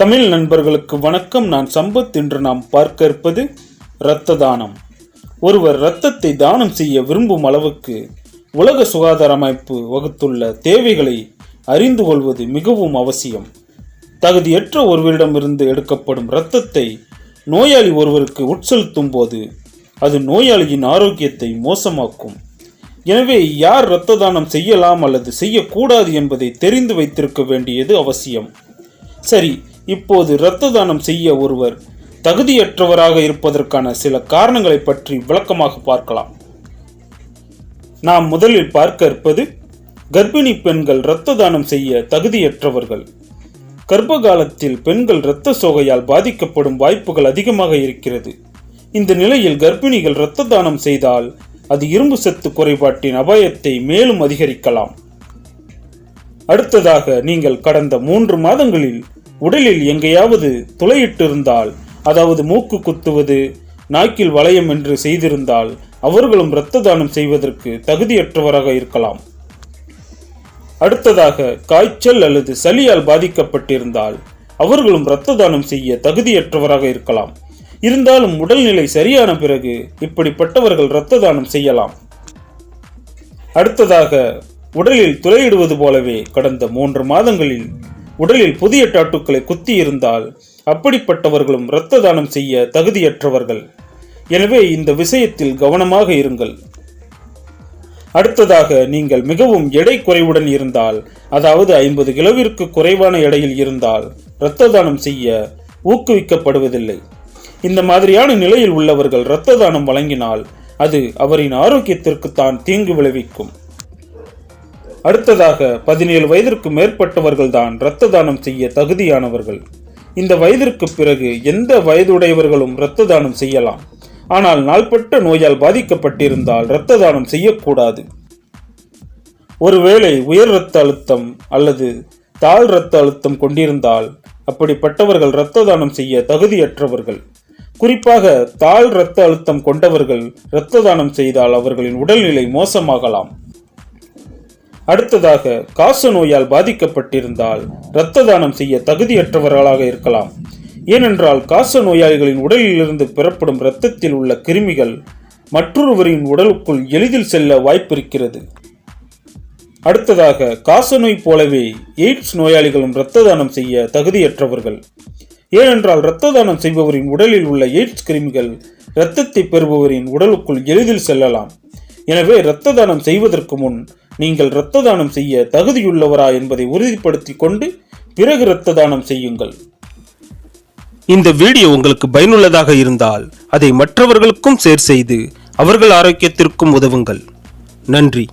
தமிழ் நண்பர்களுக்கு வணக்கம். நான் சம்பத். என்று நாம் பார்க்க இருப்பது இரத்த தானம். ஒருவர் இரத்தத்தை தானம் செய்ய விரும்பும் அளவுக்கு உலக சுகாதார அமைப்பு வகுத்துள்ள தேவைகளை அறிந்து கொள்வது மிகவும் அவசியம். தகுதியற்ற ஒருவரிடமிருந்து எடுக்கப்படும் இரத்தத்தை நோயாளி ஒருவருக்கு உட்செலுத்தும் போது அது நோயாளியின் ஆரோக்கியத்தை மோசமாக்கும். எனவே யார் இரத்த தானம் செய்யலாம் அல்லது செய்யக்கூடாது என்பதை தெரிந்து வைத்திருக்க வேண்டியது அவசியம். சரி இப்போது இரத்த தானம் செய்ய ஒருவர் தகுதியற்றவராக இருப்பதற்கான சில காரணங்களை பற்றி விளக்கமாக பார்க்கலாம். நாம் முதலில் பார்க்க இருப்பது கர்ப்பிணி பெண்கள் இரத்த தானம் செய்ய தகுதியற்றவர்கள். கர்ப்ப காலத்தில் பெண்கள் இரத்த சோகையால் பாதிக்கப்படும் வாய்ப்புகள் அதிகமாக இருக்கிறது. இந்த நிலையில் கர்ப்பிணிகள் இரத்த தானம் செய்தால் அது இரும்பு சத்து குறைபாட்டின் அபாயத்தை மேலும் அதிகரிக்கலாம். அடுத்ததாக நீங்கள் கடந்த மூன்று மாதங்களில் உடலில் எங்கேயாவது துளையிட்டிருந்தால் அதாவது மூக்கு குத்துவது நாக்கில் வளையம் என்று செய்திருந்தால் அவர்களும் இரத்த தானம் செய்வதற்கு தகுதியற்றவராக இருக்கலாம். அடுத்ததாக காய்ச்சல் அல்லது சளியால் பாதிக்கப்பட்டிருந்தால் அவர்களும் இரத்த தானம் செய்ய தகுதியற்றவராக இருக்கலாம். இருந்தாலும் உடல்நிலை சரியான பிறகு இப்படிப்பட்டவர்கள் இரத்த தானம் செய்யலாம். அடுத்ததாக உடலில் துளையிடுவது போலவே கடந்த மூன்று மாதங்களில் உடலில் புதிய டாட்டுக்களை குத்தி இருந்தால் அப்படிப்பட்டவர்களும் இரத்த தானம் செய்ய தகுதியற்றவர்கள். எனவே இந்த விஷயத்தில் கவனமாக இருங்கள். அடுத்ததாக நீங்கள் மிகவும் எடை குறைவுடன் இருந்தால் அதாவது ஐம்பது கிலோவிற்கு குறைவான எடையில் இருந்தால் இரத்த தானம் செய்ய ஊக்குவிக்கப்படுவதில்லை. இந்த மாதிரியான நிலையில் உள்ளவர்கள் இரத்த தானம் வழங்கினால் அது அவரின் ஆரோக்கியத்திற்கு தான் தீங்கு விளைவிக்கும். அடுத்ததாக பதினேழு வயதிற்கு மேற்பட்டவர்கள் தான் இரத்த தானம் செய்ய தகுதியானவர்கள். இந்த வயதிற்கு பிறகு எந்த வயதுடையவர்களும் இரத்த தானம் செய்யலாம். ஆனால் நாள்பட்ட நோயால் பாதிக்கப்பட்டிருந்தால் இரத்த தானம் செய்யக்கூடாது. ஒருவேளை உயர் இரத்த அழுத்தம் அல்லது தாழ் இரத்த அழுத்தம் கொண்டிருந்தால் அப்படிப்பட்டவர்கள் இரத்த தானம் செய்ய தகுதியற்றவர்கள். குறிப்பாக தாழ் இரத்த அழுத்தம் கொண்டவர்கள் இரத்த தானம் செய்தால் அவர்களின் உடல்நிலை மோசமாகலாம். அடுத்ததாக காச நோயால் பாதிக்கப்பட்டிருந்தால் இரத்த தானம் செய்ய தகுதியற்றவர்களாக இருக்கலாம். ஏனென்றால் காச நோயாளிகளின் உடலிலிருந்து பெறப்படும் இரத்தத்தில் உள்ள கிருமிகள் மற்றொருவரின் உடலுக்குள் எளிதில் செல்ல வாய்ப்பிருக்கிறது. அடுத்ததாக காசநோய் போலவே எய்ட்ஸ் நோயாளிகளும் இரத்த தானம் செய்ய தகுதியற்றவர்கள். ஏனென்றால் இரத்த தானம் செய்பவரின் உடலில் உள்ள எய்ட்ஸ் கிருமிகள் இரத்தத்தை பெறுபவரின் உடலுக்குள் எளிதில் செல்லலாம். எனவே இரத்த தானம் செய்வதற்கு முன் நீங்கள் இரத்த தானம் செய்ய தகுதியுள்ளவரா என்பதை உறுதிப்படுத்தி கொண்டு பிறகு இரத்த தானம் செய்யுங்கள். இந்த வீடியோ உங்களுக்கு பயனுள்ளதாக இருந்தால் அதை மற்றவர்களுக்கும் ஷேர் செய்து அவர்கள் ஆரோக்கியத்திற்கும் உதவுங்கள். நன்றி.